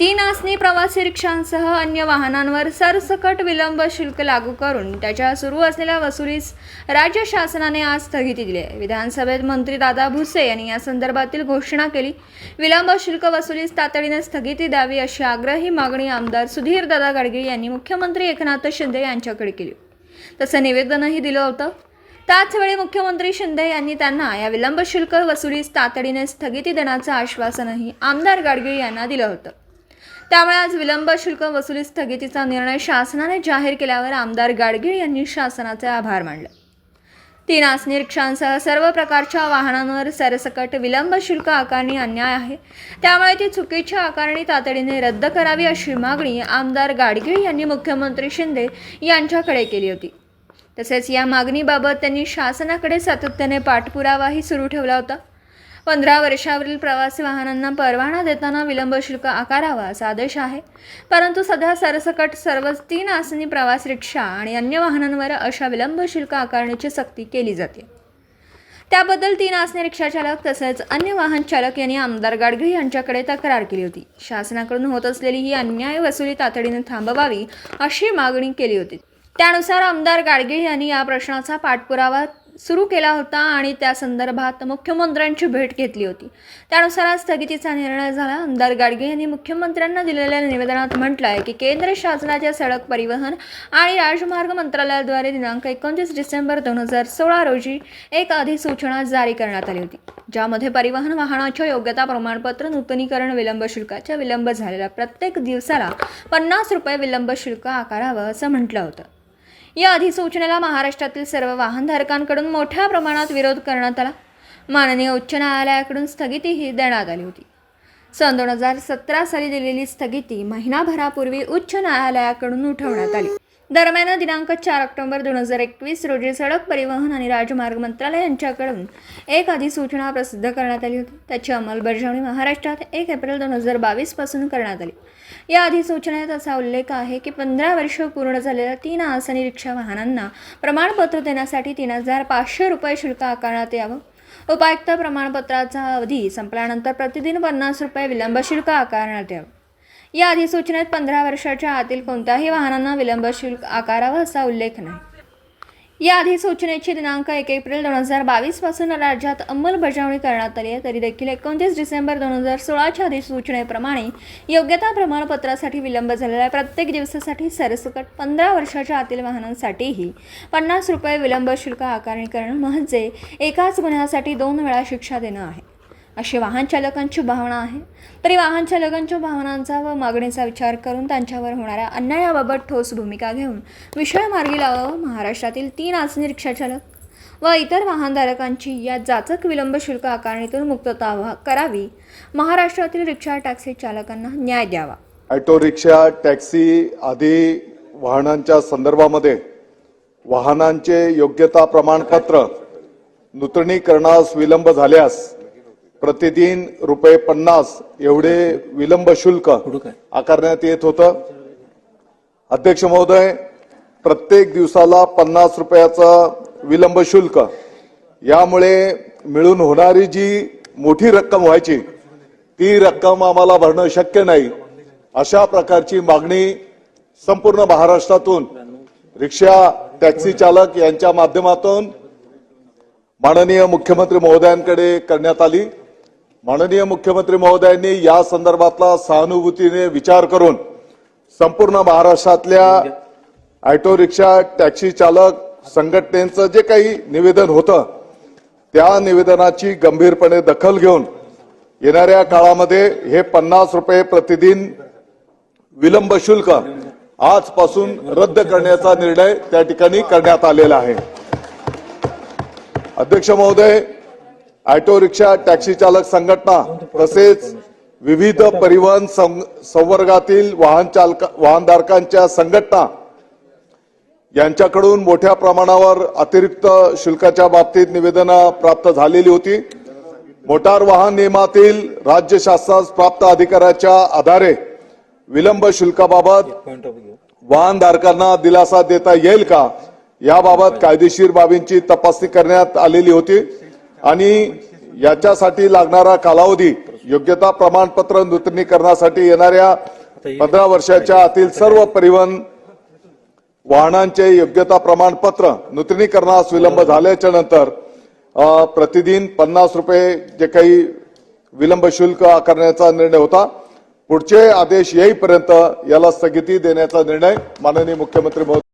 तीन आसनी प्रवासी रिक्षांसह अन्य वाहनांवर सरसकट विलंब शुल्क लागू करून त्याच्या सुरू असलेल्या वसुलीस राज्य शासनाने आज स्थगिती दिली आहे. विधानसभेत मंत्री दादा भुसे यांनी या संदर्भातील घोषणा केली विलंब शुल्क वसुलीस तातडीने स्थगिती द्यावी अशी आग्रही मागणी आमदार सुधीर दादा गाडगीळ यांनी मुख्यमंत्री एकनाथ शिंदे यांच्याकडे केली. तसं निवेदनही दिलं होतं. त्याचवेळी मुख्यमंत्री शिंदे यांनी त्यांना या विलंब शुल्क वसुलीस तातडीने स्थगिती देण्याचं आश्वासनही आमदार गाडगीळ यांना दिलं होतं. त्यामुळे आज विलंब शुल्क वसुली स्थगितीचा निर्णय शासनाने जाहीर केल्यावर आमदार गाडगीळ यांनी शासनाचे आभार मानले. तीन आसनी रिक्षांसह सर्व प्रकारच्या वाहनांवर सरसकट विलंब शुल्क आकारणी अन्याय आहे. त्यामुळे ती चुकीची आकारणी तातडीने रद्द करावी अशी मागणी आमदार गाडगीळ यांनी मुख्यमंत्री शिंदे यांच्याकडे केली होती. तसेच या मागणीबाबत त्यांनी शासनाकडे सातत्याने पाठपुरावाही सुरू ठेवला होता. पंधरा वर्षावरील प्रवासी वाहनांना परवाना देताना विलंब शुल्क आकारावा असा आदेश आहे. परंतु सध्या सरसकट सर्व तीन आसनी प्रवास रिक्षा आणि अन्य वाहनांवर अशा विलंब शुल्क आकारणीची सक्ती केली जाते. त्याबद्दल तीन आसनी रिक्षाचालक तसेच अन्य वाहन चालक यांनी आमदार गाडगे यांच्याकडे तक्रार केली होती. शासनाकडून होत असलेली ही अन्याय वसुली तातडीने थांबवावी अशी मागणी केली होती. त्यानुसार आमदार गाडगे यांनी या प्रश्नाचा पाठपुरावा सुरू केला होता आणि त्या संदर्भात मुख्यमंत्र्यांची भेट घेतली होती. त्यानुसार आज स्थगितीचा निर्णय झाला. आमदार गाडगे यांनी मुख्यमंत्र्यांना दिलेल्या निवेदनात म्हटलं आहे की केंद्र शासनाच्या सडक परिवहन आणि राजमार्ग मंत्रालयाद्वारे दिनांक एकोणतीस डिसेंबर दोन हजार सोळा रोजी एक अधिसूचना जारी करण्यात आली होती ज्यामध्ये परिवहन वाहनाच्या योग्यता प्रमाणपत्र नूतनीकरण विलंब शुल्काच्या विलंब झालेल्या प्रत्येक दिवसाला पन्नास रुपये विलंब शुल्क आकारावं असं म्हटलं होतं. या अधिसूचनेला महाराष्ट्रातील सर्व वाहनधारकांकडून मोठ्या प्रमाणात विरोध करण्यात आला. माननीय उच्च न्यायालयाकडून स्थगितीही देण्यात आली होती. सन दोन हजार सतरा साली दिलेली स्थगिती महिनाभरापूर्वी उच्च न्यायालयाकडून उठवण्यात आली. दरम्यान दिनांक चार ऑक्टोबर दोन हजार एकवीस रोजी सडक परिवहन आणि राजमार्ग मंत्रालय यांच्याकडून एक अधिसूचना प्रसिद्ध करण्यात आली होती. त्याची अंमलबजावणी महाराष्ट्रात एक एप्रिल दोन हजार बावीसपासून करण्यात आली. या अधिसूचनेत असा उल्लेख आहे की पंधरा वर्ष पूर्ण झालेल्या तीन आसनी रिक्षा वाहनांना प्रमाणपत्र देण्यासाठी तीन हजार पाचशे रुपये शुल्क आकारण्यात यावं. उपायुक्त प्रमाणपत्राचा अवधी संपल्यानंतर प्रतिदिन पन्नास रुपये विलंब शुल्क आकारण्यात यावं. या अधिसूचनेत पंधरा वर्षाच्या आतील कोणत्याही वाहनांना विलंब शुल्क आकारावं असा उल्लेख नाही. या अधिसूचनेची दिनांक एक एप्रिल दोन हजार बावीसपासून राज्यात अंमलबजावणी करण्यात आली आहे. तरी देखील एकोणतीस डिसेंबर दोन हजार सोळाच्या अधिसूचनेप्रमाणे योग्यता प्रमाणपत्रासाठी विलंब झालेल्या प्रत्येक दिवसासाठी सरसकट पंधरा वर्षाच्या आतील वाहनांसाठीही पन्नास रुपये विलंब शुल्क आकारणी करणं म्हणजे एकाच गुन्ह्यासाठी दोन वेळा शिक्षा देणं आहे. अशी वाहन चालकांची भावना आहे. तरी वाहन चालकांच्या भावनांचा व मागणीचा विचार करून त्यांच्यावर होणाऱ्या अन्यायाबाबत ठोस भूमिका घेऊन विषय मार्गी लावावं महाराष्ट्रातील तीन आसनी रिक्षाचालक व इतर वाहनधारकांची या जाचक विलंब शुल्क आकारणीतून मुक्तता व्हा- करावी. महाराष्ट्रातील रिक्षा टॅक्सी चालकांना न्याय द्यावा. ऑटो रिक्षा टॅक्सी आदी वाहनांच्या संदर्भामध्ये वाहनांचे योग्यता प्रमाणपत्र नूतनीकरणास विलंब झाल्यास प्रतिदिन रुपये पन्नास एवढे विलंब शुल्क आकारण्यात येत होतं. अध्यक्ष महोदय प्रत्येक दिवसाला पन्नास रुपयाचं विलंब शुल्क यामुळे मिळून होणारी जी मोठी रक्कम व्हायची ती रक्कम आम्हाला भरणं शक्य नाही. अशा प्रकारची मागणी संपूर्ण महाराष्ट्रातून रिक्षा टॅक्सी चालक यांच्या माध्यमातून माननीय मुख्यमंत्री महोदयांकडे करण्यात आली. माननीय मुख्यमंत्री महोदयांनी या संदर्भातला सहानुभूतीने विचार करून संपूर्ण महाराष्ट्रातल्या ऑटो रिक्षा टॅक्सी चालक संघटनेचं जे काही निवेदन होतं त्या निवेदनाची गंभीरपणे दखल घेऊन येणाऱ्या काळामध्ये हे पन्नास रुपये प्रतिदिन विलंब शुल्क आजपासून रद्द करण्याचा निर्णय त्या ठिकाणी करण्यात आलेला आहे. अध्यक्ष महोदय ऑटो रिक्षा टॅक्सी चालक संघटना तसेच विविध परिवहन सं- संवर्गातील वाहन चालक वाहनधारकांच्या संघटना यांच्याकडून मोठ्या प्रमाणावर अतिरिक्त शुल्काच्या बाबतीत निवेदनं प्राप्त झालेली होती. मोटार वाहन नियमातील राज्य शासनास प्राप्त अधिकाराच्या आधारे विलंब शुल्काबाबत वाहनधारकांना दिलासा देता येईल का? याबाबत कायदेशीर बाबींची तपासणी करण्यात आलेली होती. आणि याच्यासाठी लागणारा कालावधी योग्यता प्रमाणपत्र नूतनीकरणासाठी येणाऱ्या पंधरा वर्षाच्या आतील सर्व परिवहन वाहनांचे योग्यता प्रमाणपत्र नूतनीकरणास विलंब झाल्याच्यानंतर प्रतिदिन पन्नास रुपये जे काही विलंब शुल्क आकारण्याचा निर्णय होता. पुढचे आदेश येईपर्यंत याला स्थगिती देण्याचा निर्णय माननीय मुख्यमंत्री महोदय